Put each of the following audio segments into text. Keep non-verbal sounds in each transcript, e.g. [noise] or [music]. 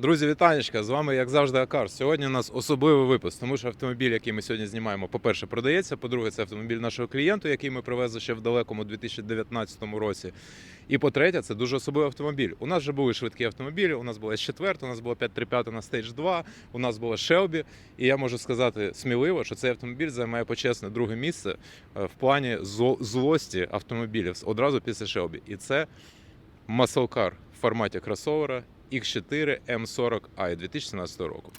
Друзі, вітанечка! З вами, як завжди, Акар. Сьогодні у нас особливий випуск, тому що автомобіль, який ми сьогодні знімаємо, по-перше, продається. По-друге, це автомобіль нашого клієнту, який ми привезли ще в далекому 2019 році. І по-третє, це дуже особливий автомобіль. У нас вже були швидкі автомобілі. У нас була S4, у нас була 535 на Stage 2, у нас була Shelby. І я можу сказати сміливо, що цей автомобіль займає почесне друге місце е, в плані злості автомобілів одразу після Shelby. І це Car в форматі кросовера X4 M40i 2017 року.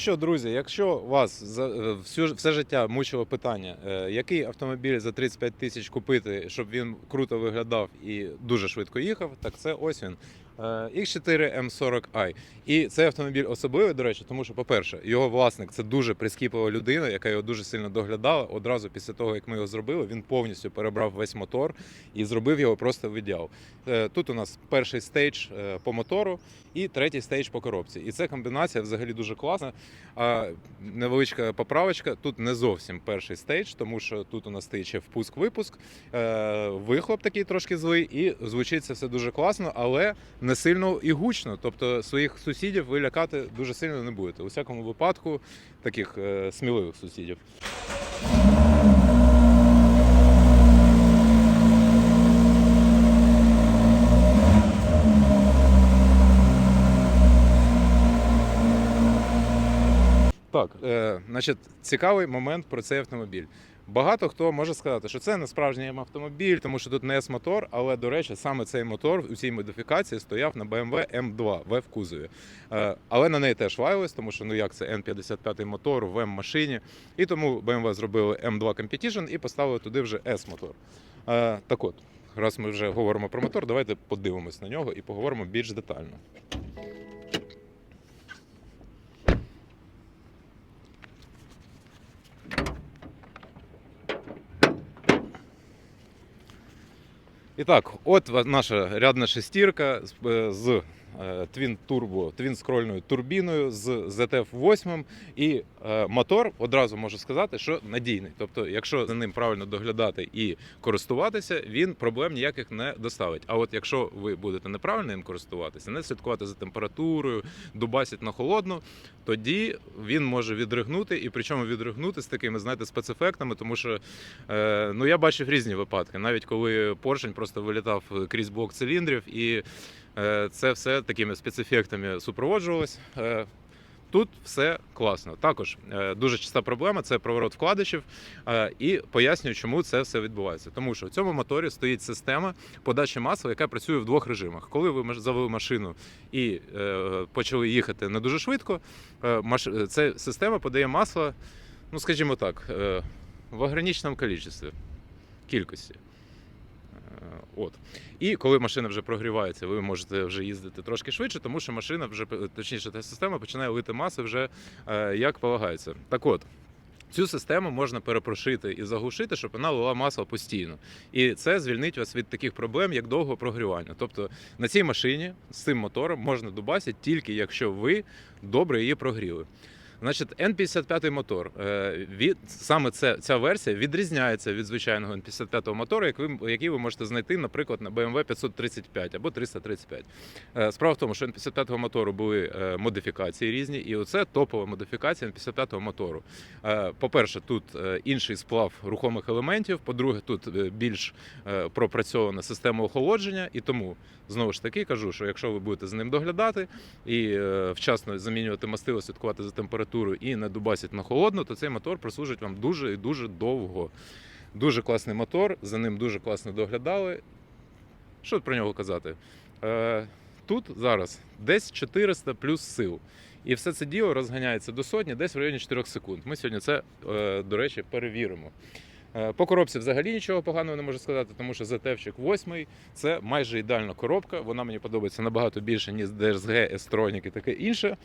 Що, друзі, якщо вас за е, все життя мучило питання, е, який автомобіль за 35 тисяч купити, щоб він круто виглядав і дуже швидко їхав, так це ось він. Е, X4 M40i. І цей автомобіль особливий, до речі, тому що, по-перше, його власник це дуже прискіплива людина, яка його дуже сильно доглядала. Одразу після того, як ми його зробили, він повністю перебрав весь мотор і зробив його просто в ідеал. Е, Тут у нас перший стейдж е, по мотору і третій стейдж по коробці. І ця комбінація взагалі дуже класна. А невеличка поправочка. Тут не зовсім перший стейдж, тому що тут у нас стоїть ще впуск-випуск, е, вихлоп такий трошки злий, і звучить це все дуже класно, але сильно і гучно. Тобто своїх сусідів ви лякати дуже сильно не будете. У всякому випадку таких е, сміливих сусідів. Так, е, значить, цікавий момент про цей автомобіль. Багато хто може сказати, що це не справжній автомобіль, тому що тут не С-мотор, але до речі, саме цей мотор у цій модифікації стояв на BMW M2 в кузові. Е, але на неї теж лаялись, тому що ну як це N55 мотор в М-машині. І тому BMW зробили M2 Competition і поставили туди вже S-мотор. Е, так от, раз ми вже говоримо про мотор, давайте подивимось на нього і поговоримо більш детально. І так, от наша рядна шестірка е, з Twin Turbo, Twin скрольною турбіною з ZF 8 і е, мотор одразу можу сказати, що надійний. Тобто, якщо за ним правильно доглядати і користуватися, він проблем ніяких не доставить. А от якщо ви будете неправильно ним користуватися, не слідкувати за температурою, дубасить на холодну, тоді він може відригнути, і причому відригнути з такими, знаєте, спецефектами, тому що Е, ну, я бачив різні випадки, навіть коли поршень просто вилітав крізь блок циліндрів, і е, це все такими спецефектами супроводжувалось. Е, Тут все класно. Також е, дуже часта проблема це проворот вкладишів. Е, і пояснюю, чому це все відбувається. Тому що в цьому моторі стоїть система подачі масла, яка працює в двох режимах. Коли ви завели машину і е, почали їхати не дуже швидко, е, ця система подає масло, ну скажімо так, е, в ограниченому кількості. Е, От. І коли машина вже прогрівається, ви можете вже їздити трошки швидше, тому що машина вже точніше, та система починає лити маси вже е, як полагається. Так от. Цю систему можна перепрошити і заглушити, щоб вона лила масло постійно. І це звільнить вас від таких проблем, як довго прогрівання. Тобто на цій машині з цим мотором можна дубасити тільки якщо ви добре її прогріли. Значить, N55 мотор. е, Від, саме це, ця версія відрізняється від звичайного N55 мотора, як ви, який ви можете знайти, наприклад, на BMW 535 або 335. Е, Справа в тому, що N55 мотору були е, модифікації різні, і оце топова модифікація N55 мотору. По-перше, тут інший сплав рухомих елементів. По-друге, тут більш пропрацьована система охолодження, і тому знову ж таки кажу, що якщо ви будете за ним доглядати і вчасно замінювати мастило, слідкувати за температурою і не дубасять на холодну, то цей мотор прослужить вам дуже і дуже довго. Дуже класний мотор, за ним дуже класно доглядали. Що про нього казати? Е, тут зараз десь 400 плюс сил. І все це діло розганяється до сотні десь в районі 4 секунд. Ми сьогодні це, е, до речі, перевіримо. Е, По коробці взагалі нічого поганого не можу сказати, тому що ZF 8 це майже ідеальна коробка. Вона мені подобається набагато більше, ніж DSG, S-Tronic і таке інше.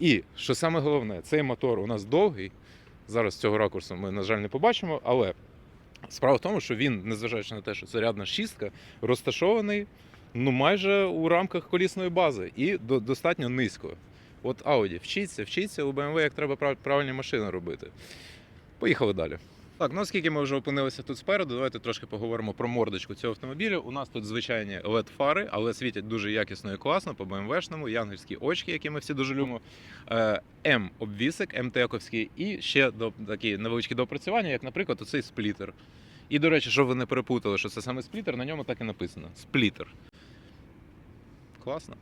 І що саме головне, цей мотор у нас довгий. Зараз цього ракурсу ми, на жаль, не побачимо, але справа в тому, що він, незважаючи на те, що це рядна шістка, розташований ну, майже у рамках колісної бази і до, достатньо низько. От Audi, вчіться, вчіться у BMW, як треба правильні машини робити. Поїхали далі. Так, ну оскільки ми вже опинилися тут спереду, давайте трошки поговоримо про мордочку цього автомобіля. У нас тут звичайні led фари але світять дуже якісно і класно по BMW-шному, янгельські очки, які ми всі дуже любимо. Е, М обвісик, МТЕКовський, і ще такі невеличкі допрацювання, як, наприклад, оцей сплітер. І, до речі, щоб ви не перепутали, що це саме сплітер, на ньому так і написано. Сплітер. Класно.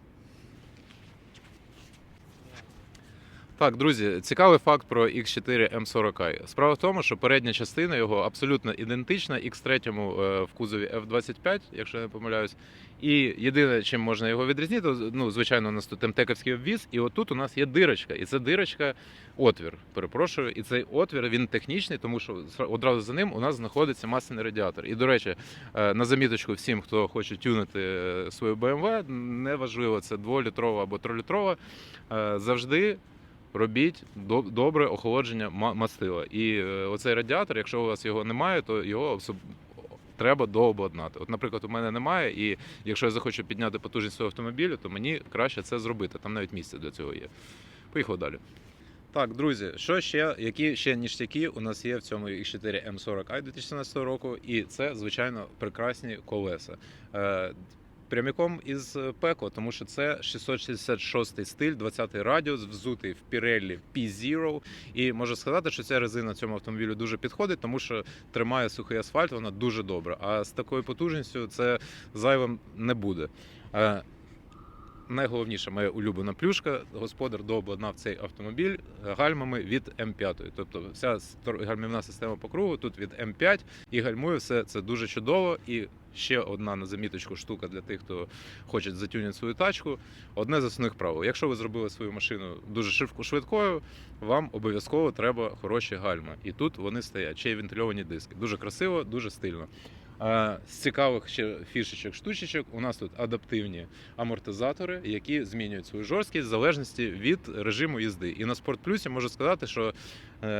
Так, друзі, цікавий факт про X4 M40i. Справа в тому, що передня частина його абсолютно ідентична X3 е, в кузові F25, якщо я не помиляюсь. І єдине, чим можна його відрізнити, ну, звичайно, у нас тут МТЕКовський обвіз, і отут у нас є дирочка. І це дирочка отвір. Перепрошую. І цей отвір він технічний, тому що одразу за ним у нас знаходиться масляний радіатор. І, до речі, е, на заміточку всім, хто хоче тюнити е, свою BMW, неважливо, це 2-літрова або 3-літрова, е, завжди робіть до- добре охолодження ма- мастила. І е, оцей радіатор, якщо у вас його немає, то його треба дообладнати. От, наприклад, у мене немає, і якщо я захочу підняти потужність свого автомобілю, то мені краще це зробити. Там навіть місце для цього є. Поїхали далі. Так, друзі, що ще, які ще ніштяки у нас є в цьому X4 M40i 2017 року, і це, звичайно, прекрасні колеса. Е, Прямиком із Пеко, тому що це 666 стиль, 20-й радіус, взутий в Pirelli P0. І можу сказати, що ця резина цьому автомобілю дуже підходить, тому що тримає сухий асфальт, вона дуже добра. А з такою потужністю це зайвим не буде. Найголовніша моя улюблена плюшка. Господар дообладнав цей автомобіль гальмами від М5. Тобто вся гальмівна система по кругу тут від М5 і гальмує все це дуже чудово. І ще одна на заміточку штука для тих, хто хоче затюнити свою тачку. Одне з основних правил. Якщо ви зробили свою машину дуже швидко швидкою, вам обов'язково треба хороші гальма. І тут вони стоять. Ще й вентильовані диски. Дуже красиво, дуже стильно. Е, З цікавих ще фішечок, штучечок, у нас тут адаптивні амортизатори, які змінюють свою жорсткість в залежності від режиму їзди. І на Спорт Плюсі можу сказати, що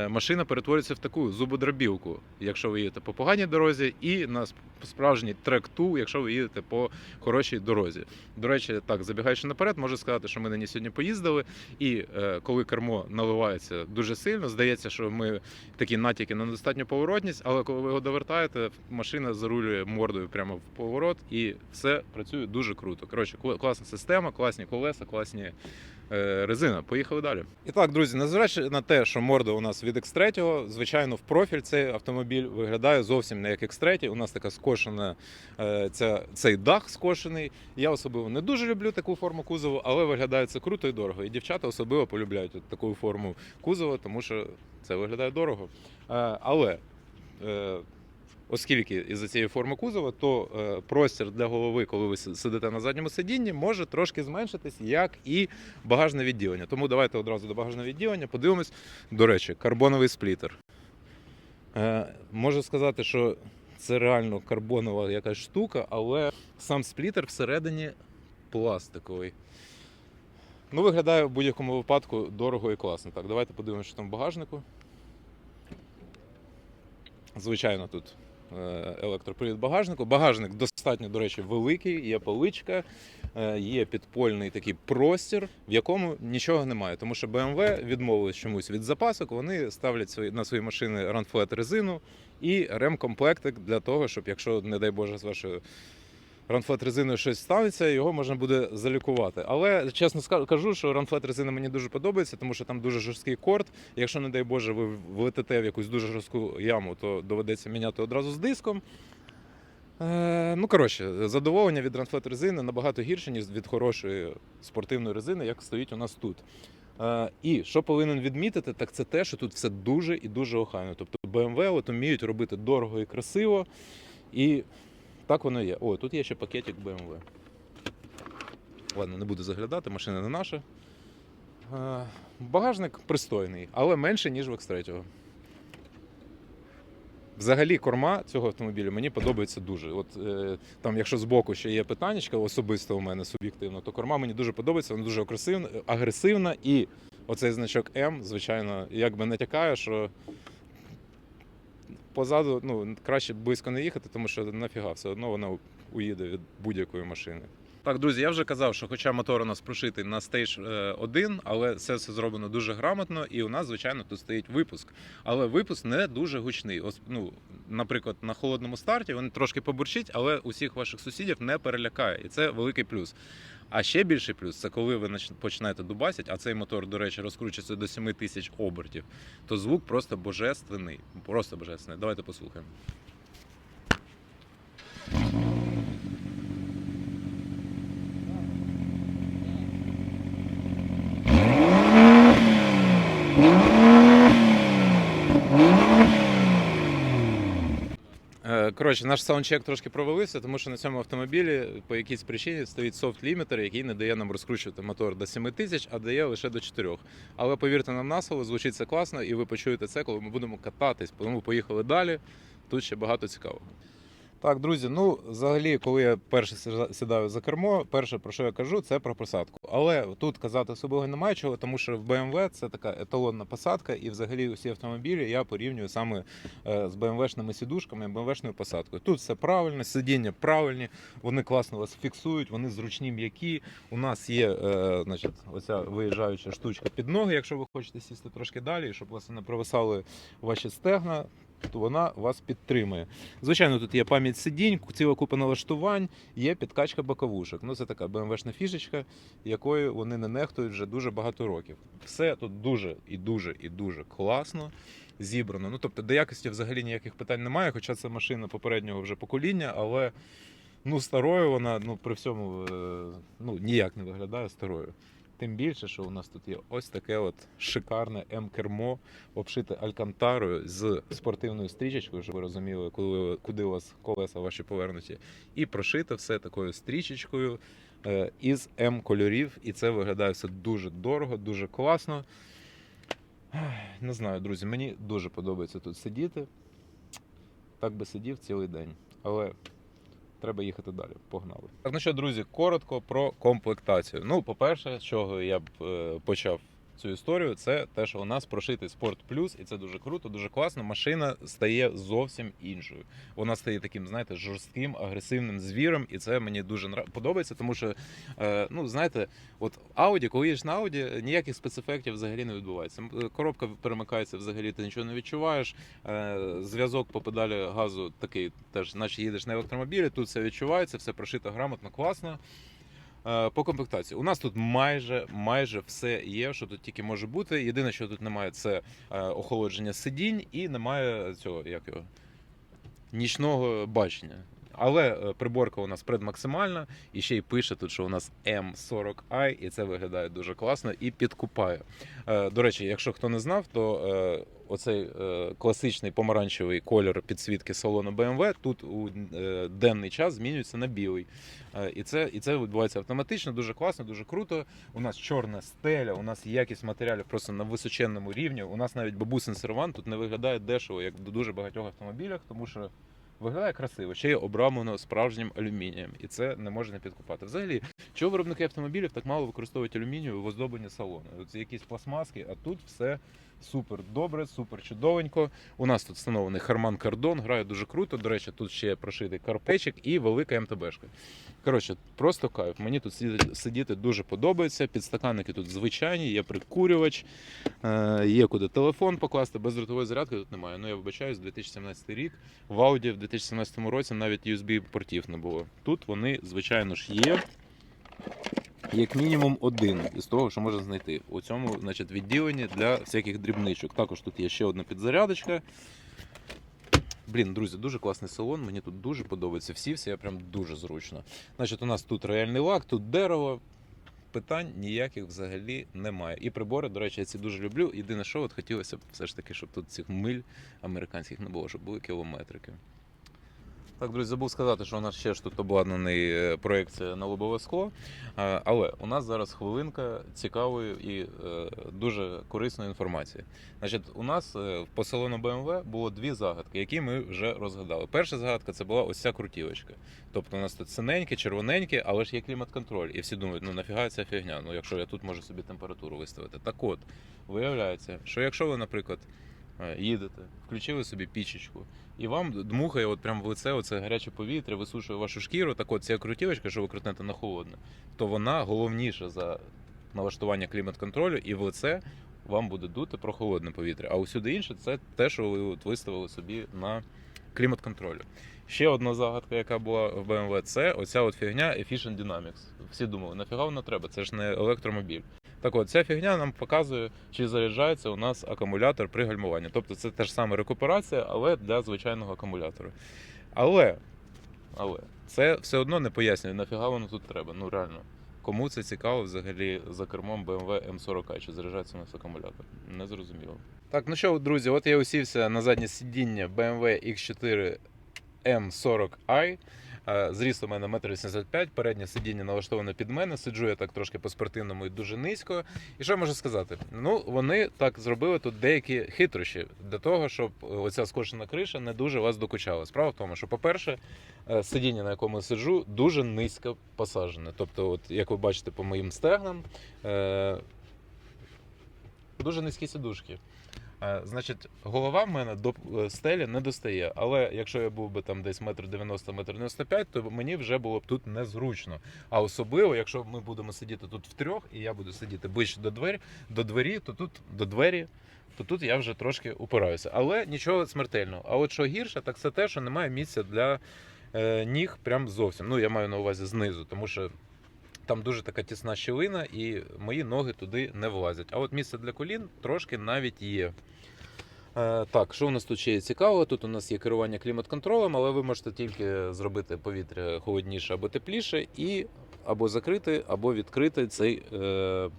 машина перетворюється в таку зубодробілку, якщо ви їдете по поганій дорозі, і на справжній трек-ту, якщо ви їдете по хорошій дорозі. До речі, так забігаючи наперед, можу сказати, що ми на ній сьогодні поїздили, і е, коли кермо наливається дуже сильно, здається, що ми такі натяки на недостатню поворотність, але коли ви його довертаєте, машина зарулює мордою прямо в поворот, і все працює дуже круто. Коротше, кла- класна система, класні колеса, класні е, резина. Поїхали далі. І так, друзі, незважаючи на те, що морда у нас від X3, звичайно, в профіль цей автомобіль виглядає зовсім не як X3. У нас така скошена е, ця, цей дах скошений. Я особливо не дуже люблю таку форму кузову, але виглядає це круто і дорого. І дівчата особливо полюбляють таку форму кузова, тому що це виглядає дорого. Е, але оскільки із-за цієї форми кузова, то е, простір для голови, коли ви сидите на задньому сидінні, може трошки зменшитись, як і багажне відділення. Тому давайте одразу до багажного відділення подивимось. До речі, карбоновий сплітер. Е, можу сказати, що це реально карбонова якась штука, але сам сплітер всередині пластиковий. Ну, виглядає в будь-якому випадку дорого і класно. Так, давайте подивимося, що там в багажнику. Звичайно, тут електропривід багажнику. Багажник достатньо, до речі, великий, є поличка, е, є підпольний такий простір, в якому нічого немає. Тому що BMW відмовились чомусь від запасок, вони ставлять свої, на свої машини ранфлет резину і ремкомплектик для того, щоб, якщо, не дай Боже, з вашою ранфлет резиною щось станеться, його можна буде залікувати. Але чесно кажу, що ранфлет резина мені дуже подобається, тому що там дуже жорсткий корд. Якщо, не дай Боже, ви влетите в якусь дуже жорстку яму, то доведеться міняти одразу з диском. Е, ну, коротше, задоволення від ранфлет резини набагато гірше, ніж від хорошої спортивної резини, як стоїть у нас тут. Е, і що повинен відмітити, так це те, що тут все дуже і дуже охайно. Тобто BMW от вміють робити дорого і красиво. І так воно є. О, тут є ще пакетик BMW. Ладно, не буду заглядати, машина не наша. Е, Багажник пристойний, але менше, ніж в X3. Взагалі, корма цього автомобіля мені подобається дуже. От е, там, якщо збоку ще є питання, особисто у мене суб'єктивно, то корма мені дуже подобається, вона дуже агресивна, і оцей значок М, звичайно, якби натякає, що позаду ну, краще близько не їхати, тому що нафіга все одно вона уїде від будь-якої машини. Так, друзі, я вже казав, що хоча мотор у нас прошитий на Stage 1, але все зроблено дуже грамотно, і у нас, звичайно, тут стоїть випуск. Але випуск не дуже гучний. Ось, ну, наприклад, на холодному старті він трошки побурчить, але усіх ваших сусідів не перелякає. І це великий плюс. А ще більший плюс це коли ви починаєте дубасять, а цей мотор, до речі, розкручується до 7 тисяч обертів, то звук просто божественний. Просто божественний. Давайте послухаємо. Е, Коротше, наш саундчек трошки провалився, тому що на цьому автомобілі по якійсь причині стоїть софт-лімітер, який не дає нам розкручувати мотор до 7 тисяч, а дає лише до 4. Але повірте нам на слово, звучить це класно, і ви почуєте це, коли ми будемо кататись. Тому поїхали далі. Тут ще багато цікавого. Так, друзі, ну взагалі, коли я перше сідаю за кермо, перше про що я кажу, це про посадку. Але тут казати особливо немає чого, тому що в BMW це така еталонна посадка, і взагалі усі автомобілі я порівнюю саме е, з BMW-шними сідушками, BMW-шною посадкою. Тут все правильно, сидіння правильні, вони класно вас фіксують, вони зручні, м'які. У нас є е, значить, оця виїжджаюча штучка під ноги, якщо ви хочете сісти трошки далі, щоб вас не провисали ваші стегна. То вона вас підтримує. Звичайно, тут є пам'ять сидінь, ціла купа налаштувань, є підкачка боковушок. Ну, це така BMW-шна фішечка, якою вони не нехтують вже дуже багато років. Все тут дуже і дуже і дуже класно зібрано. Ну, тобто, до якості взагалі ніяких питань немає, хоча це машина попереднього вже покоління, але ну, старою вона ну, при всьому е, ну, ніяк не виглядає старою. Тим більше, що у нас тут є ось таке от шикарне М-кермо, обшите алькантарою з спортивною стрічечкою, щоб ви розуміли, коли, куди у вас колеса ваші повернуті. І прошите все такою стрічечкою е, із М-кольорів. І це виглядає все дуже дорого, дуже класно. Не знаю, друзі, мені дуже подобається тут сидіти. Так би сидів цілий день. Але треба їхати далі. Погнали. Так, ну що, друзі, коротко про комплектацію. Ну, по-перше, з чого я б е, почав цю історію, це те, що у нас прошитий Sport Plus, і це дуже круто, дуже класно. Машина стає зовсім іншою. Вона стає таким, знаєте, жорстким, агресивним звіром, і це мені дуже подобається, тому що, е, ну, знаєте, от Audi, коли їдеш на Audi, ніяких спецефектів взагалі не відбувається. Коробка перемикається взагалі, ти нічого не відчуваєш. Е, Зв'язок по педалі газу такий, теж, наче їдеш на електромобілі, тут все відчувається, все прошито грамотно, класно. Е, По комплектації у нас тут майже майже все є, що тут тільки може бути. Єдине, що тут немає, це е, охолодження сидінь і немає цього як його нічного бачення. Але е, приборка у нас предмаксимальна, і ще й пише тут, що у нас M40i, і це виглядає дуже класно і підкупає. Е, До речі, якщо хто не знав, то е, оцей класичний помаранчевий кольор підсвітки салону BMW тут у денний час змінюється на білий. І це, і це відбувається автоматично, дуже класно, дуже круто. У нас чорна стеля, у нас якість матеріалів просто на височенному рівні. У нас навіть бабусин сервант тут не виглядає дешево, як в дуже багатьох автомобілях, тому що виглядає красиво, ще й обрамлено справжнім алюмінієм, і це не може не підкупати. Взагалі, чого виробники автомобілів так мало використовують алюмінію в оздобленні салону? Це якісь пластмаски, а тут все супер добре, супер чудовенько. У нас тут встановлений Харман Кардон, грає дуже круто. До речі, тут ще прошитий карпечик і велика МТБшка. Коротше, просто кайф. Мені тут сидіти, дуже подобається. Підстаканники тут звичайні, є прикурювач, е, є куди телефон покласти. Бездротової зарядки тут немає. Ну я вибачаюсь, 2017 рік. В Audi в 2017 році навіть USB-портів не було. Тут вони, звичайно ж, є. Як мінімум один із того, що можна знайти у цьому значить, відділенні для всяких дрібничок. Також тут є ще одна підзарядочка. Блін, друзі, дуже класний салон. Мені тут дуже подобається. Всі все прям дуже зручно. Значить, у нас тут реальний лак, тут дерево. Питань ніяких взагалі немає. І прибори, до речі, я ці дуже люблю. Єдине, що от хотілося б все ж таки, щоб тут цих миль американських не було, щоб були кілометрики. Так, друзі, забув сказати, що у нас ще ж тут обладнаний е, проекція на лобове скло. Е, Але у нас зараз хвилинка цікавої і е, дуже корисної інформації. Значить, у нас по салону BMW було дві загадки, які ми вже розгадали. Перша загадка це була ось ця крутівочка. Тобто у нас тут синеньке, червоненьке, але ж є клімат-контроль. І всі думають, ну нафіга ця фігня? Ну якщо я тут можу собі температуру виставити. Так от, виявляється, що якщо ви, наприклад, їдете, включили собі пічечку, і вам дмухає от прямо в лице оце гаряче повітря, висушує вашу шкіру. Так от ця крутівочка, що ви крутнете на холодне, то вона головніша за налаштування клімат-контролю, і в лице вам буде дути прохолодне повітря. А усюди інше це те, що ви от виставили собі на клімат-контролю. Ще одна загадка, яка була в BMW, це оця от фігня Efficient Dynamics. Всі думали, нафіга вона треба? Це ж не електромобіль. Так от, ця фігня нам показує, чи заряджається у нас акумулятор при гальмуванні. Тобто це те ж саме рекуперація, але для звичайного акумулятора. Але, але це все одно не пояснює, нафіга воно тут треба. Ну реально. Кому це цікаво взагалі за кермом BMW M40, чи заряджається у нас акумулятор? Не зрозуміло. Так, ну що, друзі, от я усівся на заднє сидіння BMW X4 M40i. Е, Зріст у мене 1,85 м, переднє сидіння налаштоване під мене. Сиджу я так трошки по-спортивному і дуже низько. І що я можу сказати? Ну, вони так зробили тут деякі хитрощі для того, щоб оця скошена криша не дуже вас докучала. Справа в тому, що, по-перше, е, сидіння, на якому я сиджу, дуже низько посаджене. Тобто, от, як ви бачите по моїм стегнам, е, дуже низькі сидушки. Значить, голова в мене до е, стелі не достає. Але якщо я був би там десь метр 90 метр 95, то мені вже було б тут незручно. А особливо, якщо ми будемо сидіти тут втрьох, і я буду сидіти ближче до двері, до двері, то тут до двері. То тут я вже трошки упираюся. Але нічого смертельного. А от що гірше, так це те, що немає місця для е, ніг прям зовсім. Ну, я маю на увазі знизу, тому що там дуже така тісна щілина, і мої ноги туди не влазять. А от місце для колін трошки навіть є. Е, так, що у нас тут ще є цікаво? Тут у нас є керування клімат-контролем, але ви можете тільки зробити повітря холодніше або тепліше, і або закрити, або відкрити цей е,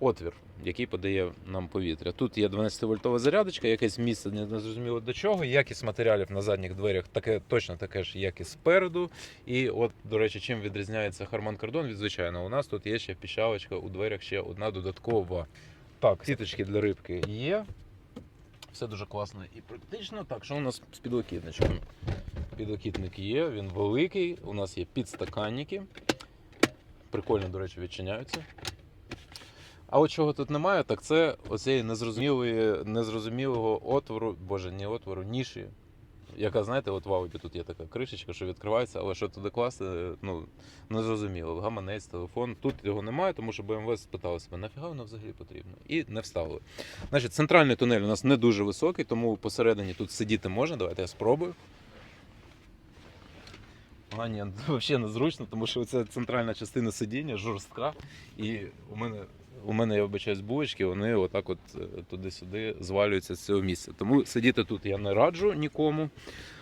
отвір, який подає нам повітря. Тут є 12-вольтова зарядочка, якесь місце не зрозуміло до чого. Якість матеріалів на задніх дверях таке, точно таке ж, як і спереду. І от, до речі, чим відрізняється Harman Kardon від звичайного, у нас тут є ще піщалочка у дверях ще одна додаткова. Так, сіточки для рибки є. Все дуже класно і практично. Так, що у нас з підлокітничком? Підлокітник є, він великий. У нас є підстаканники. Прикольно, до речі, відчиняються. А от чого тут немає, так це оцей незрозумілого отвору, боже, не отвору, ніші. Яка, знаєте, от в Audi тут є така кришечка, що відкривається, але що туди класти, ну, не зрозуміло. Гаманець, телефон. Тут його немає, тому що BMW спитали себе, нафіга воно взагалі потрібно. І не вставили. Значить, центральний тунель у нас не дуже високий, тому посередині тут сидіти можна. Давайте я спробую. А, ні, [laughs] взагалі незручно, тому що це центральна частина сидіння жорстка. І у мене, у мене я вибачаюсь, булочки, вони отак от е, туди-сюди звалюються з цього місця. Тому сидіти тут я не раджу нікому.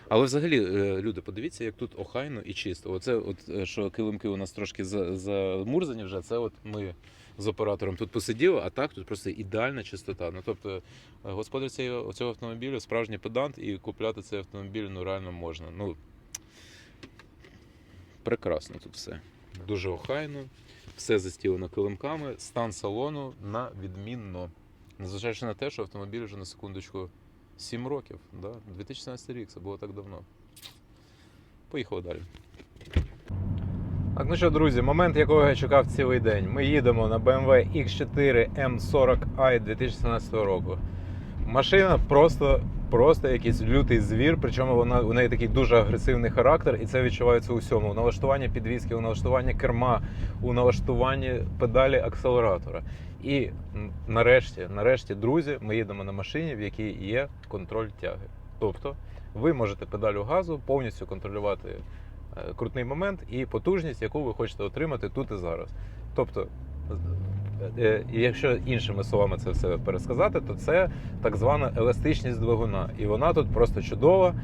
Але взагалі, е, люди, подивіться, як тут охайно і чисто. Оце, от, е, що килимки у нас трошки замурзані вже, це от ми з оператором тут посиділи, а так тут просто ідеальна чистота. Ну тобто, господар цього, цього автомобілю справжній педант, і купляти цей автомобіль ну реально можна. Ну, прекрасно тут все. Дуже охайно, все застілено килимками, стан салону на відмінно. Незважаючи на те, що автомобіль вже на секундочку 7 років. Да? 2017 рік, це було так давно. Поїхали далі. Так, ну що, друзі, момент, якого я чекав цілий день. Ми їдемо на BMW X4 M40i 2017 року. Машина просто, просто якийсь лютий звір, причому вона у неї такий дуже агресивний характер, і це відчувається у всьому. У налаштуванні підвіски, у налаштуванні керма, у налаштуванні педалі акселератора. І нарешті, нарешті, друзі, ми їдемо на машині, в якій є контроль тяги. Тобто ви можете педалю газу повністю контролювати е, крутний момент і потужність, яку ви хочете отримати тут і зараз. Тобто, і якщо іншими словами це все пересказати, то це так звана еластичність двигуна. І вона тут просто чудова.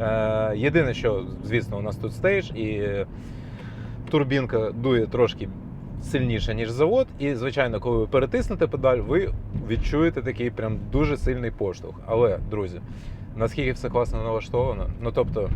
Е, Єдине, що, звісно, у нас тут стейдж, і е, турбінка дує трошки сильніше, ніж завод. І, звичайно, коли ви перетиснете педаль, ви відчуєте такий прям дуже сильний поштовх. Але, друзі, наскільки все класно налаштовано, ну тобто.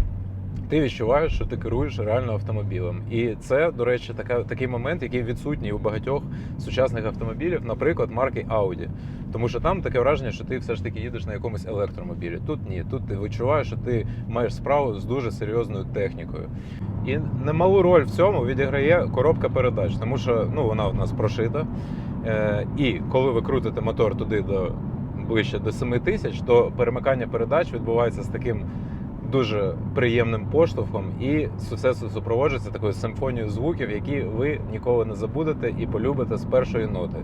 Ти відчуваєш, що ти керуєш реально автомобілем. І це, до речі, така, такий момент, який відсутній у багатьох сучасних автомобілів, наприклад, марки Audi. Тому що там таке враження, що ти все ж таки їдеш на якомусь електромобілі. Тут ні, тут ти відчуваєш, що ти маєш справу з дуже серйозною технікою. І немалу роль в цьому відіграє коробка передач, тому що ну, вона у нас прошита. Е, і коли ви крутите мотор туди до ближче до 7 тисяч, то перемикання передач відбувається з таким дуже приємним поштовхом, і все супроводжується такою симфонією звуків, які ви ніколи не забудете і полюбите з першої ноти.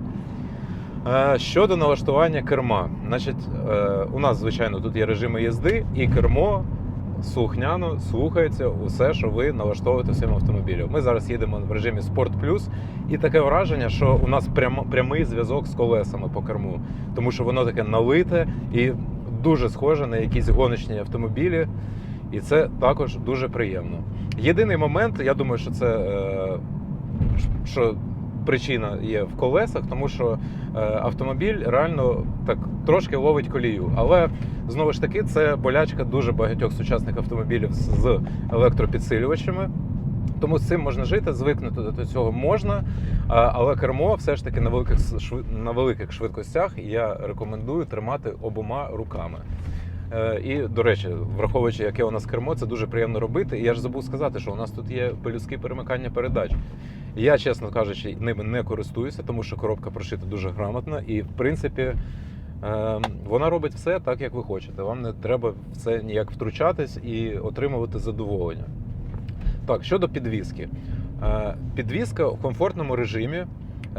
Е, Щодо налаштування керма, значить, е, у нас, звичайно, тут є режими їзди, і кермо слухняно слухається усе, що ви налаштовуєте в своєму автомобілі. Ми зараз їдемо в режимі Sport Plus, і таке враження, що у нас прямо, прямий зв'язок з колесами по керму, тому що воно таке налите і дуже схоже на якісь гоночні автомобілі. І це також дуже приємно. Єдиний момент, я думаю, що це е, що причина є в колесах, тому що е, автомобіль реально так трошки ловить колію. Але знову ж таки, це болячка дуже багатьох сучасних автомобілів з з електропідсилювачами. Тому з цим можна жити, звикнути до цього можна, але кермо все ж таки на великих на великих швидкостях я рекомендую тримати обома руками. Е, І, до речі, враховуючи, яке у нас кермо, це дуже приємно робити. І я ж забув сказати, що у нас тут є пелюстки перемикання передач. Я, чесно кажучи, ними не користуюся, тому що коробка прошита дуже грамотно, і в принципі е, вона робить все так, як ви хочете. Вам не треба в це ніяк втручатись і отримувати задоволення. Так, щодо підвіски. Підвізка Підвіска в комфортному режимі, е,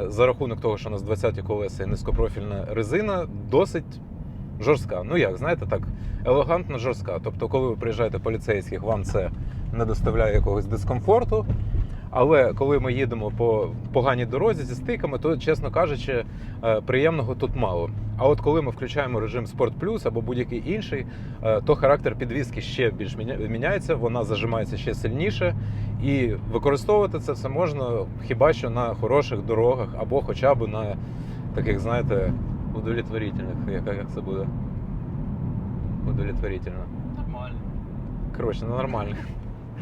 за рахунок того, що у нас 20-ті колеса і низькопрофільна резина, досить жорстка. Ну як, знаєте, так, елегантно жорстка. Тобто, коли ви приїжджаєте поліцейських, вам це не доставляє якогось дискомфорту. Але коли ми їдемо по поганій дорозі зі стиками, то, чесно кажучи, е, приємного тут мало. А от коли ми включаємо режим Sport Plus або будь-який інший, е, то характер підвіски ще більш міняється, вона зажимається ще сильніше, і використовувати це все можна хіба що на хороших дорогах, або хоча б на таких, знаєте, удовлетворительних. Як, як це буде? Удовлетворительно. Нормально. Коротше, на нормальних.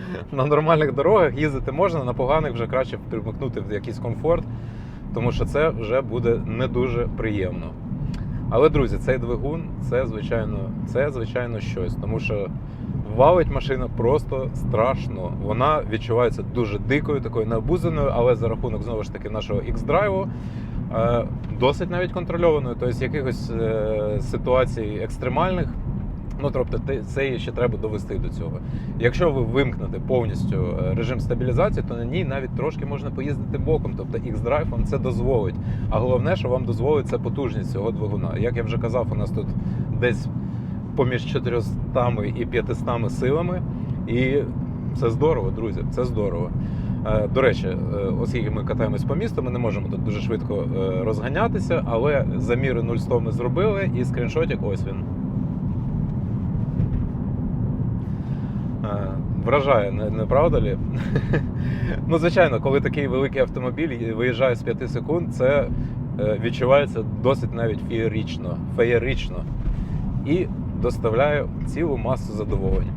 [laughs] На нормальних дорогах їздити можна, на поганих вже краще примикнути в якийсь комфорт, тому що це вже буде не дуже приємно. Але, друзі, цей двигун це звичайно, це звичайно щось, тому що валить машина просто страшно. Вона відчувається дуже дикою, такою необузаною, але за рахунок знову ж таки нашого X-драйву е, досить навіть контрольованою. Тобто якихось е, ситуацій екстремальних. Ну, тобто, це ще треба довести до цього. Якщо ви вимкнете повністю е, режим стабілізації, то на ній навіть трошки можна поїздити боком. Тобто X-Drive вам це дозволить. А головне, що вам дозволить, це потужність цього двигуна. Як я вже казав, у нас тут десь поміж 400 і 500 силами. І це здорово, друзі. Це здорово. Е, До речі, е, оскільки ми катаємось по місту, ми не можемо тут дуже швидко розганятися, але заміри 0-100 ми зробили, і скріншотик ось він. Е, Вражає, не, не правда лі? [laughs] ну, звичайно, коли такий великий автомобіль виїжджає з 5 секунд, це е, відчувається досить навіть феєрично, феєрично і доставляє цілу масу задоволення.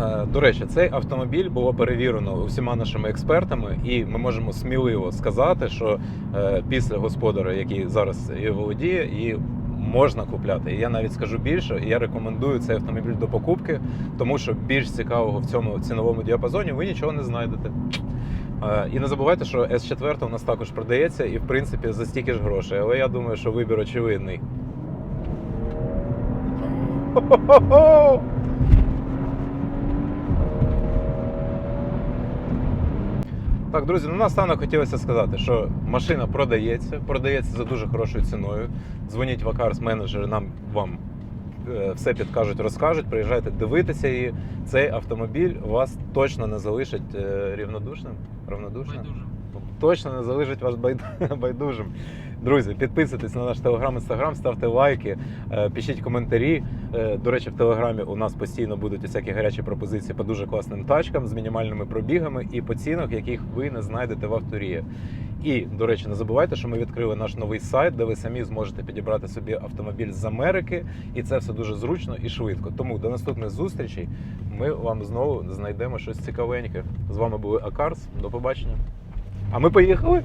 Е, До речі, цей автомобіль було перевірено усіма нашими експертами, і ми можемо сміливо сказати, що е, після господара, який зараз її володіє, її можна купляти. І я навіть скажу більше, я рекомендую цей автомобіль до покупки, тому що більш цікавого в цьому ціновому діапазоні ви нічого не знайдете. Е, І не забувайте, що S4 у нас також продається, і в принципі за стільки ж грошей. Але я думаю, що вибір очевидний. Хо-хо-хо! Так, друзі, ну наостанок хотілося сказати, що машина продається, продається за дуже хорошою ціною. Дзвоніть в Акарс менеджери, нам вам е, все підкажуть, розкажуть. Приїжджайте дивитися її. Цей автомобіль вас точно не залишить е, рівнодушним. Равнодушним? Точно не залишить вас [laughs] байдужим. Друзі, підписуйтесь на наш телеграм, інстаграм, ставте лайки, е, пишіть коментарі. Е, До речі, в телеграмі у нас постійно будуть усякі гарячі пропозиції по дуже класним тачкам з мінімальними пробігами і по цінах, яких ви не знайдете в авторії. І, до речі, не забувайте, що ми відкрили наш новий сайт, де ви самі зможете підібрати собі автомобіль з Америки, і це все дуже зручно і швидко. Тому до наступних зустрічей ми вам знову знайдемо щось цікавеньке. З вами були Акарс. До побачення. А ми поїхали.